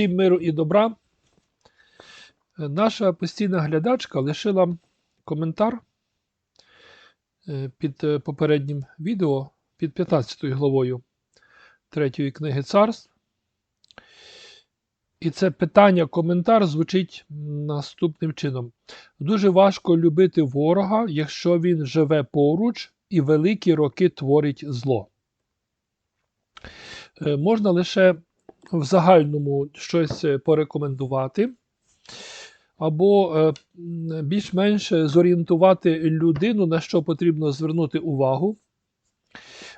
Всім миру і добра. Е, Наша постійна глядачка лишила коментар е, під е, попереднім відео, під 15 главою третьої книги царств. І це питання, коментар звучить наступним чином: дуже важко любити ворога, якщо він живе поруч і великі роки творить зло. Можна лише в загальному щось е, порекомендувати, або е, більш-менш зорієнтувати людину, на що потрібно звернути увагу.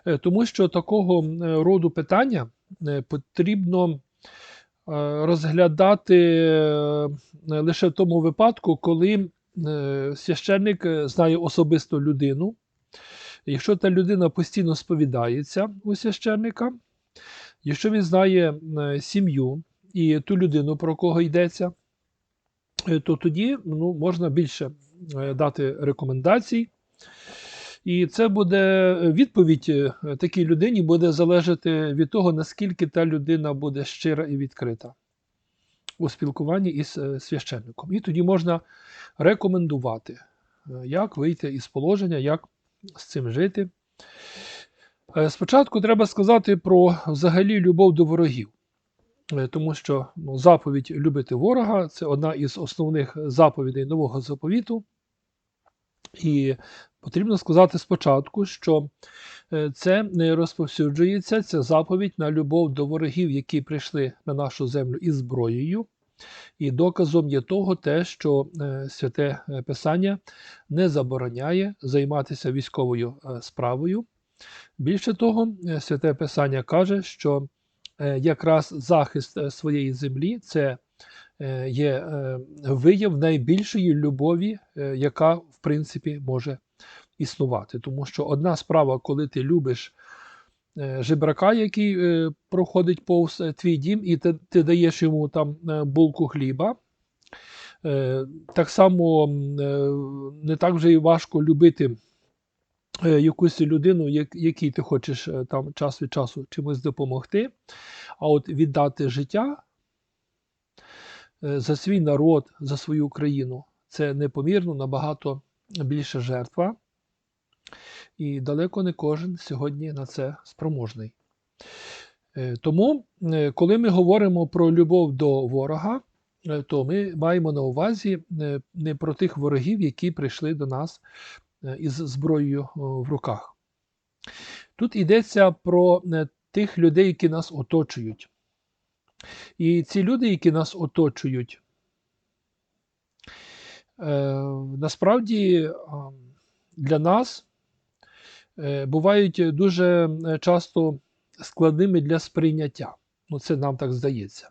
Е, Тому що такого роду питання потрібно розглядати лише в тому випадку, коли священник знає особисто людину. Якщо та людина постійно сповідається у священника, якщо він знає е, сім'ю і ту людину, про кого йдеться, е, то тоді ну, можна більше е, дати рекомендацій. І це буде відповідь такій людині буде залежати від того, наскільки та людина буде щира і відкрита у спілкуванні із священником. І тоді можна рекомендувати, як вийти із положення, як з цим жити. Е, Спочатку треба сказати про взагалі любов до ворогів, Е, тому що ну, заповідь любити ворога це одна із основних заповідей нового заповіту. І потрібно сказати спочатку, що е, це не розповсюджується, ця заповідь на любов до ворогів, які прийшли на нашу землю із зброєю. І доказом є того те, що святе Писання не забороняє займатися військовою справою. Більше того, е, святе Писання каже, що е, якраз захист е, своєї землі це є вияв найбільшої любові, яка в принципі може існувати. Тому що одна справа, коли ти любиш жебрака, який проходить повз твій дім, і ти, ти даєш йому там булку хліба. Так само не так вже і важко любити якусь людину, якій ти хочеш е, там час від часу чимось допомогти, а от віддати життя е, за свій народ, за свою країну це непомірно набагато більша жертва. І далеко не кожен сьогодні на це спроможний. Е, Тому, е, коли ми говоримо про любов до ворога, е, то ми маємо на увазі е, не про тих ворогів, які прийшли до нас е, із зброєю в руках. Тут йдеться про е, тих людей, які нас оточують. І ці люди, які нас оточують, е, насправді для нас е, бувають дуже е, часто складними для сприйняття. Ну, це нам так здається.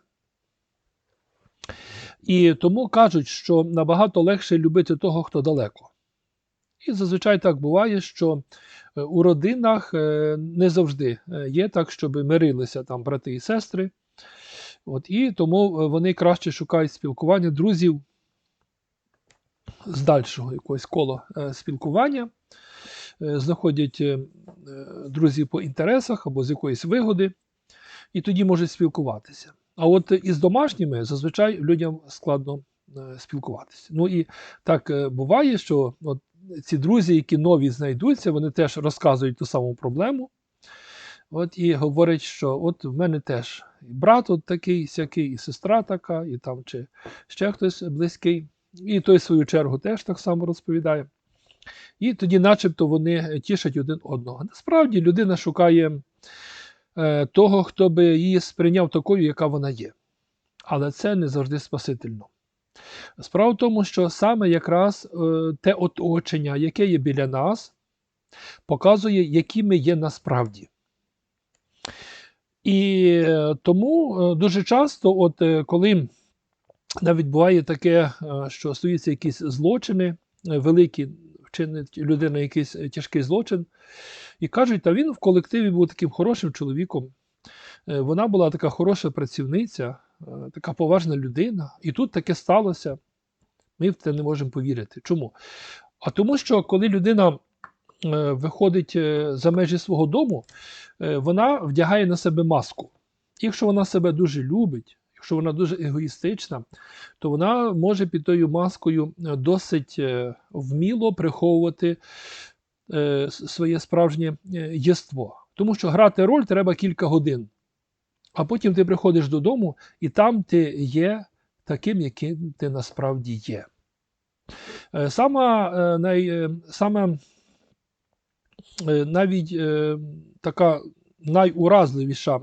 І тому кажуть, що набагато легше любити того, хто далеко. І зазвичай так буває, що е, у родинах е, не завжди е, є так, щоб мирилися там брати і сестри. От, і тому вони краще шукають спілкування друзів з дальшого якогось кола е, спілкування, знаходять друзів по інтересах або з якоїсь вигоди, і тоді можуть спілкуватися. А от із домашніми зазвичай людям складно спілкуватися. Ну і так буває, що от ці друзі, які нові знайдуться, вони теж розказують ту саму проблему. От і говорять, що от в мене теж і брат от такий, сякий, і сестра така, і там чи ще хтось близький. І той, в свою чергу, теж так само розповідає. І тоді, начебто, вони тішать один одного. Насправді людина шукає е, того, хто би її сприйняв такою, яка вона є. Але це не завжди спасительно. Справа в тому, що саме якраз е, те оточення, яке є біля нас, показує, які ми є насправді. І е, тому е, дуже часто, от коли навіть буває таке, що стаються якісь злочини великі, вчинить людина якийсь тяжкий злочин, і кажуть, та він в колективі був таким хорошим чоловіком. Вона була така хороша працівниця, така поважна людина. І тут таке сталося. Ми в це не можемо повірити. Чому? А тому, що коли людина е, виходить е, за межі свого дому, е, вона вдягає на себе маску. Якщо вона себе дуже любить, якщо вона дуже егоїстична, то вона може під тою маскою е, досить е, вміло приховувати е, своє справжнє е, єство. Тому що грати роль треба кілька годин. А потім ти приходиш додому, і там ти є таким, яким ти насправді є. Е, Сама, е, най, е, саме навіть така найуразливіша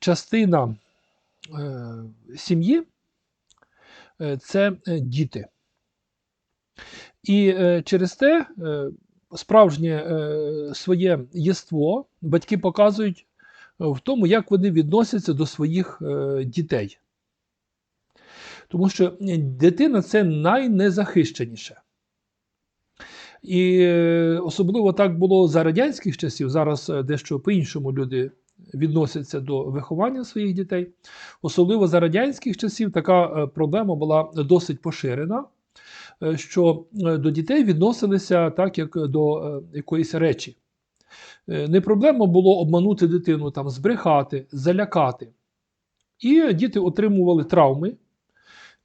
частина сім'ї це діти. І через те справжнє своє єство батьки показують в тому, як вони відносяться до своїх е, дітей. Тому що е, дитина це найнезахищеніше. І е, особливо так було за радянських часів. Зараз е, дещо по-іншому люди відносяться до виховання своїх дітей. Особливо за радянських часів така е, проблема була досить поширена, е, що е, до дітей відносилися так, як до е, якоїсь речі. Е, Не проблема було обманути дитину, там, збрехати, залякати. І діти отримували травми,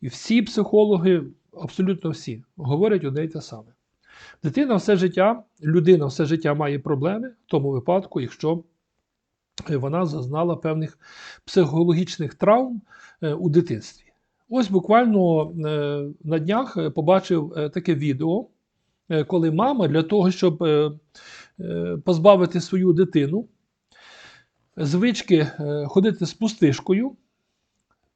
і всі психологи, абсолютно всі, говорять одне й те саме. Дитина все життя, людина все життя має проблеми в тому випадку, якщо е, вона зазнала певних психологічних травм е, у дитинстві. Ось буквально на днях побачив таке відео, коли мама для того, щоб позбавити свою дитину. Звички е, ходити з пустишкою,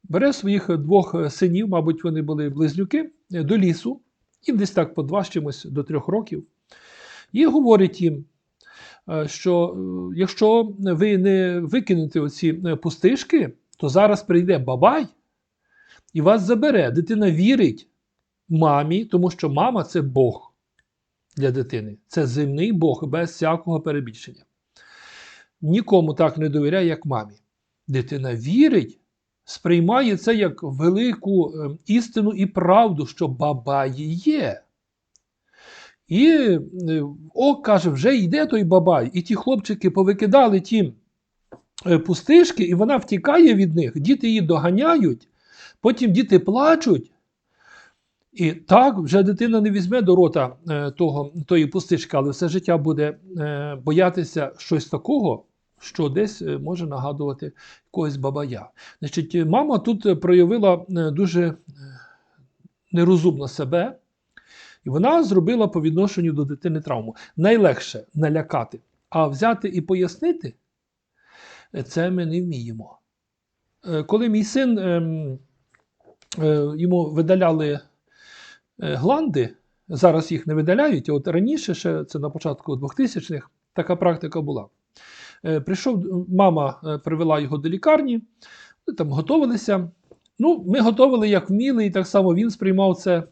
бере своїх двох е, синів, мабуть, вони були близнюки, е, до лісу, їм десь так по два з чимось до трьох років, і говорить їм, е, що е, якщо ви не викинете оці е, пустишки, то зараз прийде бабай і вас забере. Дитина вірить мамі, тому що мама це Бог для дитини. Це земний Бог без всякого перебільшення. Нікому так не довіряє, як мамі. Дитина вірить, сприймає це як велику е, істину і правду, що бабай є. І е, о, каже, вже йде той бабай. І ті хлопчики повикидали ті е, пустишки, і вона втікає від них. Діти її доганяють, потім діти плачуть. І так вже дитина не візьме до рота е, того, тої пустишки, але все життя буде е, боятися щось такого, що десь е, може нагадувати якогось бабая. Значить, мама тут проявила дуже нерозумно себе, і вона зробила по відношенню до дитини травму. Найлегше налякати, а взяти і пояснити це ми не вміємо. Коли мій син ем, йому видаляли гланди, зараз їх не видаляють, от раніше, ще це на початку 2000-х, така практика була. Е, Прийшов, мама е, привела його до лікарні, там готувалися. Ну, ми готували як вміли, і так само він сприймав це е,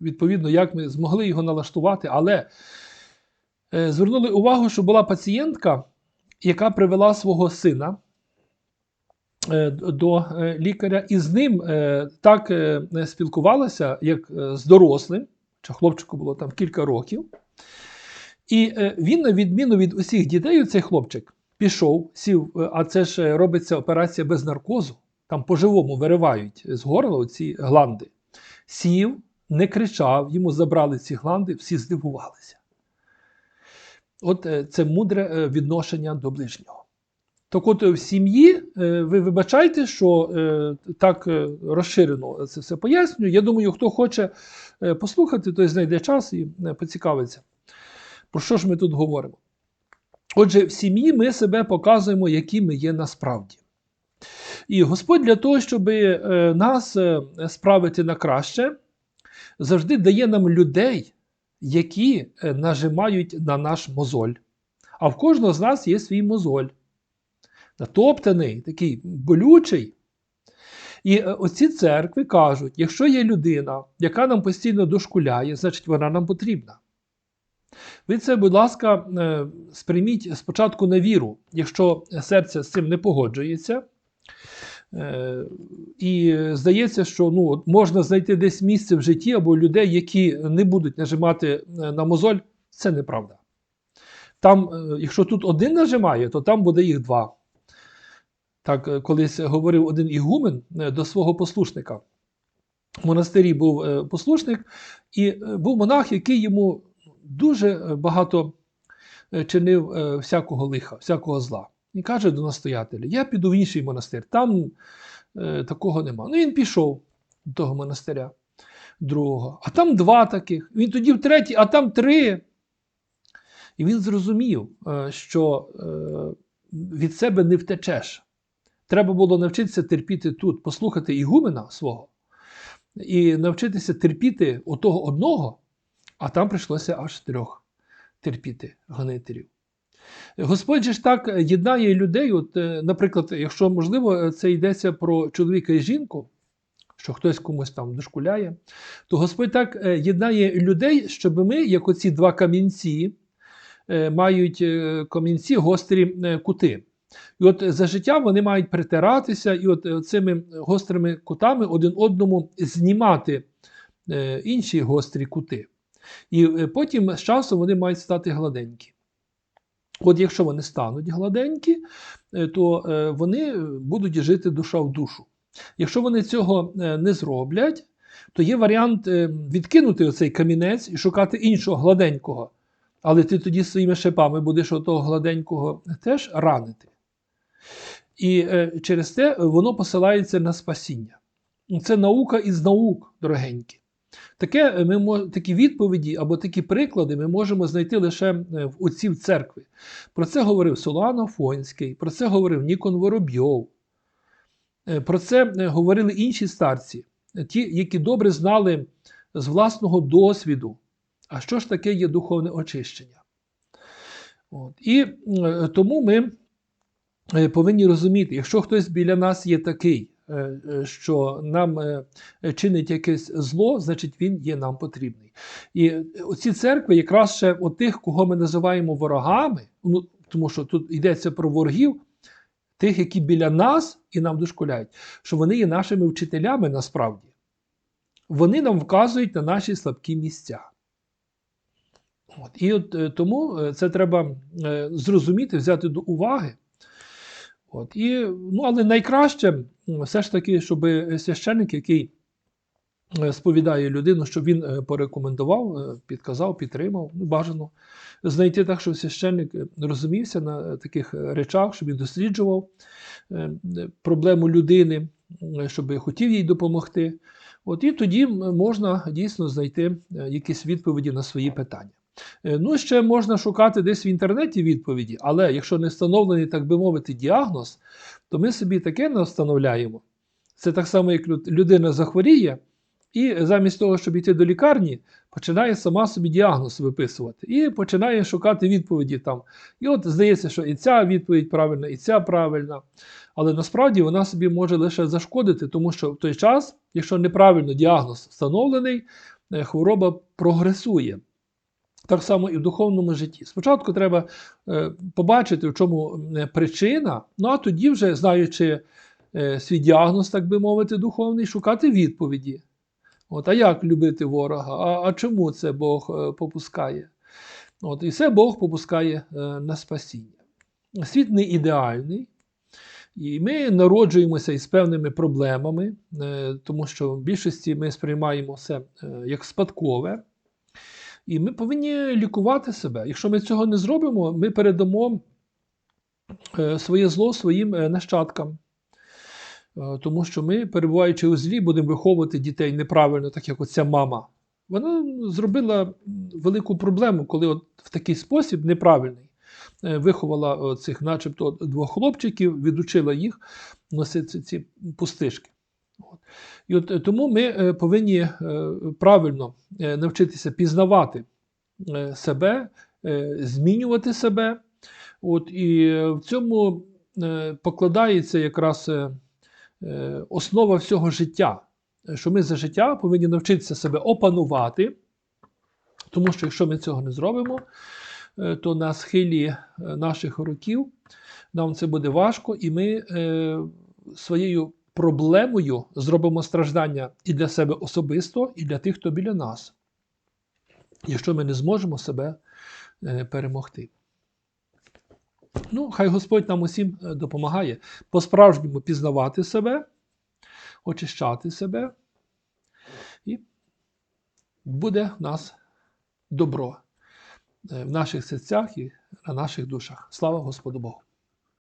відповідно, як ми змогли його налаштувати. Але е, звернули увагу, що була пацієнтка, яка привела свого сина е, до е, лікаря, і з ним е, так е, спілкувалася, як е, з дорослим, чи хлопчику було там кілька років. І е, він, на відміну від усіх дітей, цей хлопчик пішов, сів, е, а це ж е, робиться операція без наркозу. Там по-живому виривають з горла ці гланди. Сів, не кричав, йому забрали ці гланди, всі здивувалися. От е, це мудре е, відношення до ближнього. Так от е, в сім'ї е, ви вибачайте, що е, так розширено це все пояснюю. Я думаю, хто хоче послухати, той знайде час і поцікавиться. Про що ж ми тут говоримо? Отже, в сім'ї ми себе показуємо, які ми є насправді. І Господь для того, щоб нас справити на краще, завжди дає нам людей, які нажимають на наш мозоль. А в кожного з нас є свій мозоль. Натоптаний, такий болючий. І е, оці церкви кажуть: якщо є людина, яка нам постійно дошкуляє, значить вона нам потрібна. Ви це, будь ласка, е, сприйміть спочатку на віру, якщо серце з цим не погоджується. Е, І здається, що ну, можна знайти десь місце в житті або людей, які не будуть нажимати на мозоль, це неправда. Там, якщо тут один нажимає, то там буде їх два. Так, е, колись говорив один ігумен е, до свого послушника. В монастирі був е, послушник, і був монах, який йому дуже багато чинив всякого лиха, всякого зла. І каже до настоятеля: Я піду в інший монастир, там такого нема. Ну він пішов до того монастиря другого, а там два таких. Він тоді в третій, а там три. І він зрозумів, що від себе не втечеш. Треба було навчитися терпіти тут, послухати ігумена свого, і навчитися терпіти у того одного, а там прийшлося аж трьох терпіти гонителів. Господь же ж так єднає людей, от, е, наприклад, якщо можливо, це йдеться про чоловіка і жінку, що хтось комусь там дошкуляє, то Господь так е, єднає людей, щоб ми, як оці два камінці, е, мають камінці гострі кути. І от за життя вони мають притиратися, і от е, цими гострими кутами один одному знімати е, інші гострі кути. І е, потім з часом вони мають стати гладенькі. От якщо вони стануть гладенькі, то вони будуть жити душа в душу. Якщо вони цього не зроблять, то є варіант відкинути оцей камінець і шукати іншого гладенького. Але ти тоді своїми шипами будеш отого гладенького теж ранити. І е, через те воно посилається на спасіння. Це наука із наук, дорогенькі. Таке е, ми такі відповіді або такі приклади ми можемо знайти лише е, в отців церкви. Про це говорив Солан Афонський, про це говорив Нікон Воробйов. Е, Про це е, говорили інші старці, е, ті, які добре знали з власного досвіду, а що ж таке є духовне очищення. От. І е, тому ми е, повинні розуміти, якщо хтось біля нас є такий, е, е, що нам е, чинить якесь зло, значить він є нам потрібний. І оці церкви, якраз ще от тих, кого ми називаємо ворогами, ну, тому що тут йдеться про ворогів, тих, які біля нас і нам дошкуляють, що вони є нашими вчителями насправді. Вони нам вказують на наші слабкі місця. От. І от е, тому е, це треба е, зрозуміти, взяти до уваги. От. І, ну, але найкраще все ж таки, щоб священник, який е, сповідає людину, щоб він е, порекомендував, е, підказав, підтримав, ну, бажано знайти так, щоб священник розумівся на таких речах, щоб він досліджував проблему людини, щоб хотів їй допомогти. От і тоді можна дійсно знайти якісь відповіді на свої питання. Е, Ну, ще можна шукати десь в інтернеті відповіді, але якщо не встановлений, так би мовити, діагноз, то ми собі таке не встановляємо. Це так само, як людина захворіє, і замість того, щоб йти до лікарні, починає сама собі діагноз виписувати і починає шукати відповіді там. І от здається, що і ця відповідь правильна, і ця правильна. Але насправді вона собі може лише зашкодити, тому що в той час, якщо неправильно діагноз встановлений, е, хвороба прогресує. Так само і в духовному житті. Спочатку треба е, побачити, в чому причина, ну а тоді, вже знаючи е, свій діагноз, так би мовити, духовний, шукати відповіді. От, а як любити ворога? А, а чому це Бог е, попускає? От, і все Бог попускає на спасіння. Світ не ідеальний, і ми народжуємося із певними проблемами, тому що в більшості ми сприймаємо все як спадкове. І ми повинні лікувати себе. Якщо ми цього не зробимо, ми передамо е, своє зло своїм е, нащадкам. Е, Тому що ми, перебуваючи у злі, будемо виховувати дітей неправильно, так як оця мама. Вона зробила велику проблему, коли от в такий спосіб неправильний виховала цих, начебто, двох хлопчиків, відучила їх носити ці пустишки. І от е, тому ми е, повинні е, правильно навчитися пізнавати себе, змінювати себе. От, і в цьому покладається якраз основа всього життя, що ми за життя повинні навчитися себе опанувати, тому що якщо ми цього не зробимо, то на схилі наших років нам це буде важко, і ми своєю проблемою зробимо страждання і для себе особисто, і для тих, хто біля нас, якщо ми не зможемо себе е, перемогти. Ну, хай Господь нам усім е, допомагає по-справжньому пізнавати себе, очищати себе, і буде в нас добро е, в наших серцях і на наших душах. Слава Господу Богу!